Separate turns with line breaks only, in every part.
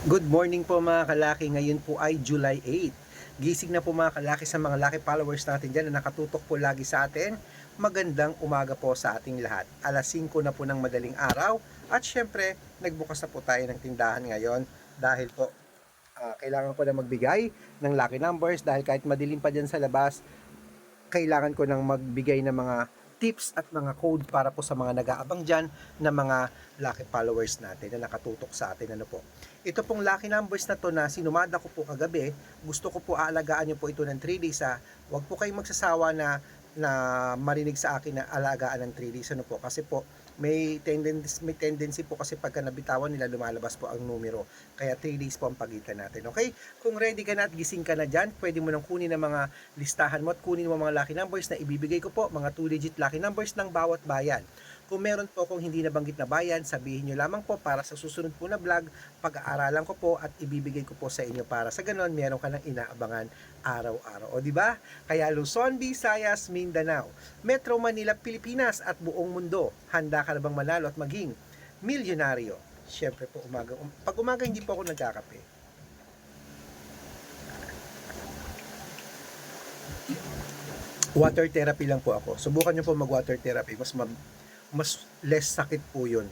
Good morning po mga kalaki. Ngayon po ay July 8. Gising na po mga kalaki sa mga laki followers natin dyan na nakatutok po lagi sa atin. Magandang umaga po sa ating lahat. Alas 5 na po ng madaling araw. At syempre, nagbukas na po tayo ng tindahan ngayon dahil po ah, kailangan ko na magbigay ng lucky numbers dahil kahit madilim pa dyan sa labas, kailangan ko nang magbigay ng mga tips at mga code para po sa mga nag-aabang dyan na mga lucky followers natin na nakatutok sa atin. Ano po. Ito pong lucky numbers na to na sinumada ko po kagabi, gusto ko po aalagaan nyo po ito ng 3 days ha. Huwag po kayong magsasawa na na marinig sa akin na alagaan ng 3 days ano po kasi po may tendency may tendency po kasi pagka nabitawan nila lumalabas po ang numero. Kaya 3 days po ang pagitan natin okay? Kung ready ka na at gising ka na dyan pwede mo nang kunin ang mga listahan mo at kunin mo mga lucky numbers na ibibigay ko po mga 2 digit lucky numbers ng bawat bayan kung meron po akong hindi nabanggit na bayan, sabihin nyo lamang po para sa susunod po na vlog, pag-aaralan ko po at ibibigay ko po sa inyo para sa ganon, meron ka ng inaabangan araw-araw. O di ba? Kaya Luzon, Visayas, Mindanao, Metro Manila, Pilipinas at buong mundo, handa ka na bang manalo at maging milyonaryo? Siyempre po umaga. um- Pag umaga hindi po ako nagkakape. Water therapy lang po ako. Subukan nyo po mag-water therapy. Mas ma- mas less sakit po yun.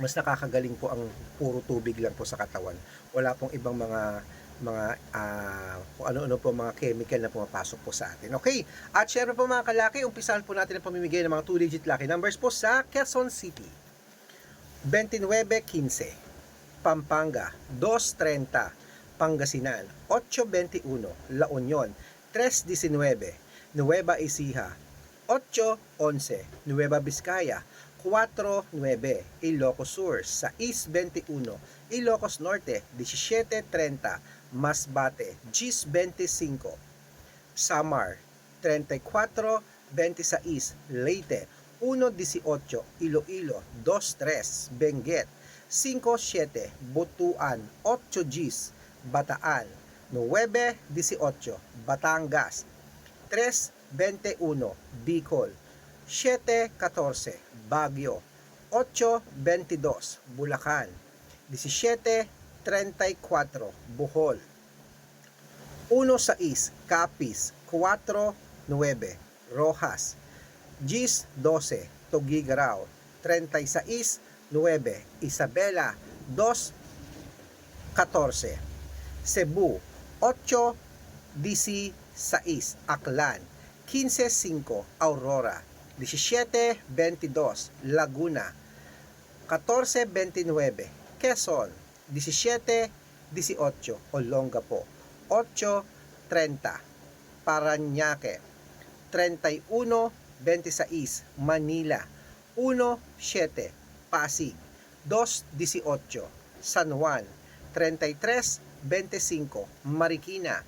Mas nakakagaling po ang puro tubig lang po sa katawan. Wala pong ibang mga mga kung ano-ano po mga chemical na pumapasok po sa atin. Okay, at syempre po mga kalaki, umpisahan po natin ang pamimigay ng mga 2-digit lucky numbers po sa Quezon City. 2915, Pampanga, 230, Pangasinan, 821, La Union, 319, Nueva Ecija, 811, Nueva Vizcaya, 49, Ilocos Sur, 621, Ilocos Norte, 1730, Masbate, 1025, Samar, 34, 26, Leyte, 118, Iloilo, 23, Benguet, 57, Butuan, 8 Gs, Bataan, 9, 18, Batangas, 3, 21, Bicol, 7, 14, Baguio, 8, 22, Bulacan, 17, 34, Bohol, 1, 6, Capiz, 4, 9, Rojas, Gis 12, Tugigaraw, 36, 9, Isabela, 2, 14, Cebu, 8, DC 6, Aklan, 15-5, Aurora, 17-22, Laguna, 14-29, Quezon, 17-18, Olongapo, 8-30, Paranaque, 31-26, Manila, 1-7, Pasig, 2-18, San Juan, 33-25, Marikina,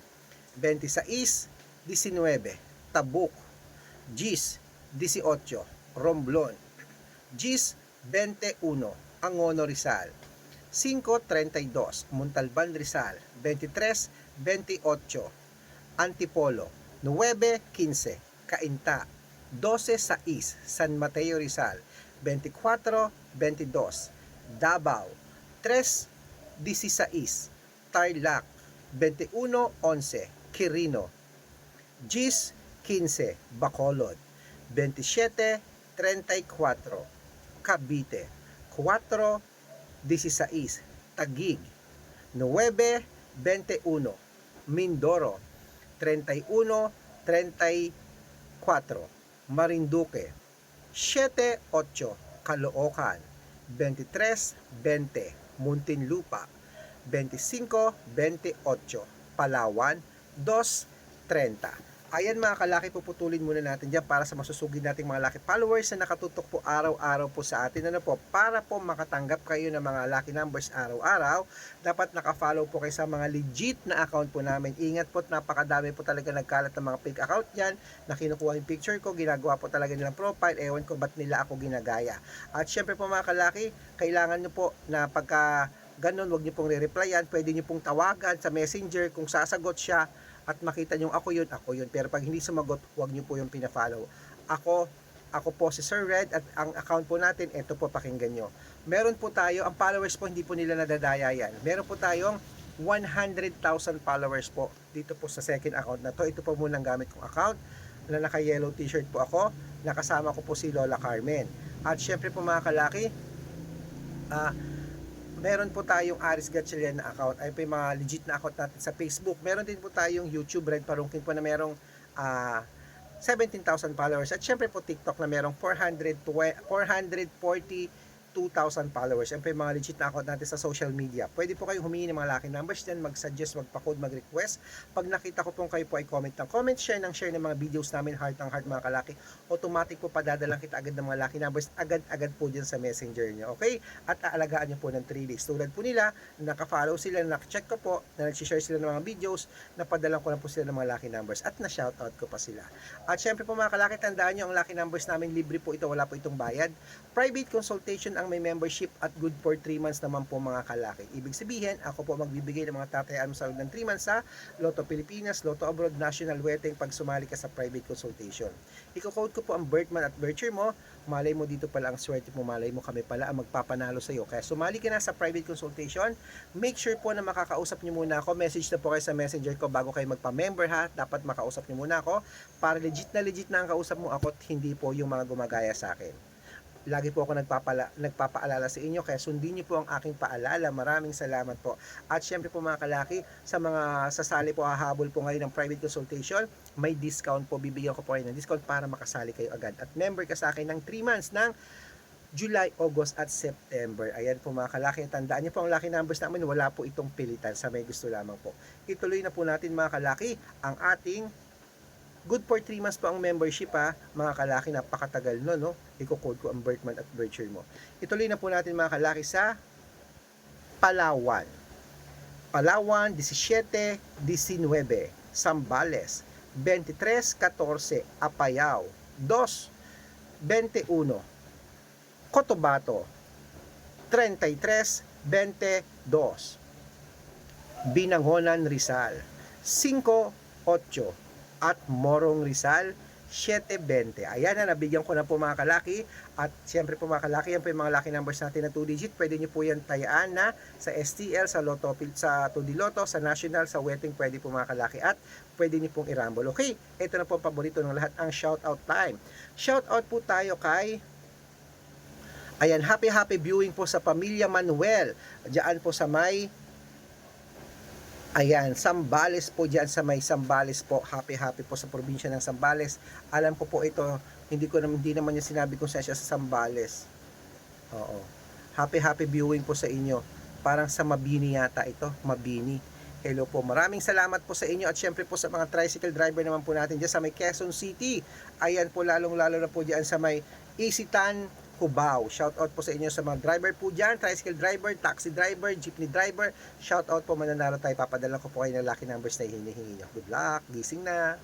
26-19, Tabuk, Gis 18, Romblon, Gis 21, Angono Rizal, 532, Montalban Rizal, 23, 28, Antipolo, 9, 15, Cainta, 12, 6, San Mateo Rizal, 24, 22, Davao, 3, 16, Tarlac, 21, 11, Quirino, Gis 15, Bacolod, 27, 34, Cavite, 4, 16, Taguig, 9, 21, Mindoro, 31, 34, Marinduque, 7, 8, Caloocan, 23, 20, Muntinlupa, 25, 28, Palawan, 2, 30. Ayan mga kalaki, puputulin muna natin dyan para sa masusugid nating mga lucky followers na nakatutok po araw-araw po sa atin. Ano po, para po makatanggap kayo ng mga lucky numbers araw-araw, dapat nakafollow po kayo sa mga legit na account po namin. Ingat po, napakadami po talaga nagkalat ng mga fake account yan na kinukuha yung picture ko, ginagawa po talaga nilang profile, ewan ko ba't nila ako ginagaya. At syempre po mga kalaki, kailangan nyo po na pagka ganun, wag niyo pong re-replyan, pwede niyo pong tawagan sa messenger kung sasagot siya at makita niyo ako yun, ako yun. Pero pag hindi sumagot, wag niyo po yung pina-follow. Ako, Ako po si Sir Red at ang account po natin, ito po pakinggan nyo. Meron po tayo, ang followers po hindi po nila nadadaya yan. Meron po tayong 100,000 followers po dito po sa second account na to. Ito po muna ang gamit kong account na naka-yellow t-shirt po ako. Nakasama ko po si Lola Carmen. At syempre po mga kalaki, ah, meron po tayong Aris Gatchalian na account. Ay po yung mga legit na account natin sa Facebook. Meron din po tayong YouTube Red Parungkin po na merong ah, 17,000 followers. At syempre po TikTok na merong 400 442,000 followers. Yung mga legit na account natin sa social media. Pwede po kayong humingi ng mga lucky numbers dyan, mag-suggest, magpa-code, mag-request. Pag nakita ko pong kayo po ay comment ng comment, share ng share ng mga videos namin, heart ng heart mga kalaki. Automatic po padadalang kita agad ng mga lucky numbers, agad-agad po dyan sa messenger nyo. Okay? At aalagaan nyo po ng 3 days. Tulad po nila, naka-follow sila, naka-check ko po, na nag-share sila ng mga videos, napadalang ko lang po sila ng mga lucky numbers at na-shoutout ko pa sila. At syempre po mga kalaki, tandaan nyo, ang lucky numbers namin libre po ito, wala po itong bayad. Private consultation ang may membership at good for 3 months naman po mga kalaki. Ibig sabihin, ako po magbibigay ng mga tatayaan mo sa ng 3 months sa Lotto Pilipinas, Lotto Abroad, National Wedding pag sumali ka sa private consultation. Iko-code ko po ang birth month at birth year mo, malay mo dito pala ang swerte mo, malay mo kami pala ang magpapanalo sa iyo. Kaya sumali ka na sa private consultation, make sure po na makakausap niyo muna ako, message na po kayo sa messenger ko bago kayo magpa-member ha, dapat makausap niyo muna ako para legit na legit na ang kausap mo ako at hindi po yung mga gumagaya sa akin lagi po ako nagpapala, nagpapaalala sa inyo kaya sundin niyo po ang aking paalala maraming salamat po at syempre po mga kalaki sa mga sasali po hahabol po ngayon ng private consultation may discount po bibigyan ko po kayo ng discount para makasali kayo agad at member ka sa akin ng 3 months ng July, August at September. Ayan po mga kalaki. Tandaan niyo po ang lucky numbers namin. Wala po itong pilitan sa may gusto lamang po. Ituloy na po natin mga kalaki ang ating Good for 3 months po ang membership ha, mga kalaki, napakatagal no, no? Iko-code ko ang birth month at birth mo. Ituloy na po natin mga kalaki sa Palawan. Palawan, 17, 19, Sambales, 23, 14, Apayao, 2, 21, Cotabato, 33, 22, Binangonan, Rizal, 5, 8, at Morong Rizal 720. Ayan na, nabigyan ko na po mga kalaki. At siyempre po mga kalaki, yan po yung mga lucky numbers natin na 2 digit. Pwede nyo po yan tayaan na sa STL, sa Lotto, sa 2D Lotto, sa National, sa Wedding, pwede po mga kalaki. At pwede nyo pong irambol. Okay, ito na po ang paborito ng lahat, ang shoutout time. Shoutout po tayo kay Ayan, happy happy viewing po sa Pamilya Manuel. Diyan po sa may Ayan, Sambales po diyan sa may Sambales po. Happy happy po sa probinsya ng Sambales. Alam ko po ito, hindi ko naman hindi naman niya sinabi kung saan siya sa Sambales. Oo. Happy happy viewing po sa inyo. Parang sa Mabini yata ito, Mabini. Hello po. Maraming salamat po sa inyo at syempre po sa mga tricycle driver naman po natin diyan sa may Quezon City. Ayan po lalong-lalo na po diyan sa may Isitan, Cubao. Shout out po sa inyo sa mga driver po dyan, tricycle driver, taxi driver, jeepney driver. Shout out po mananalo tayo. Papadala ko po kayo ng lucky numbers na hinihingi nyo. Good luck. Gising na.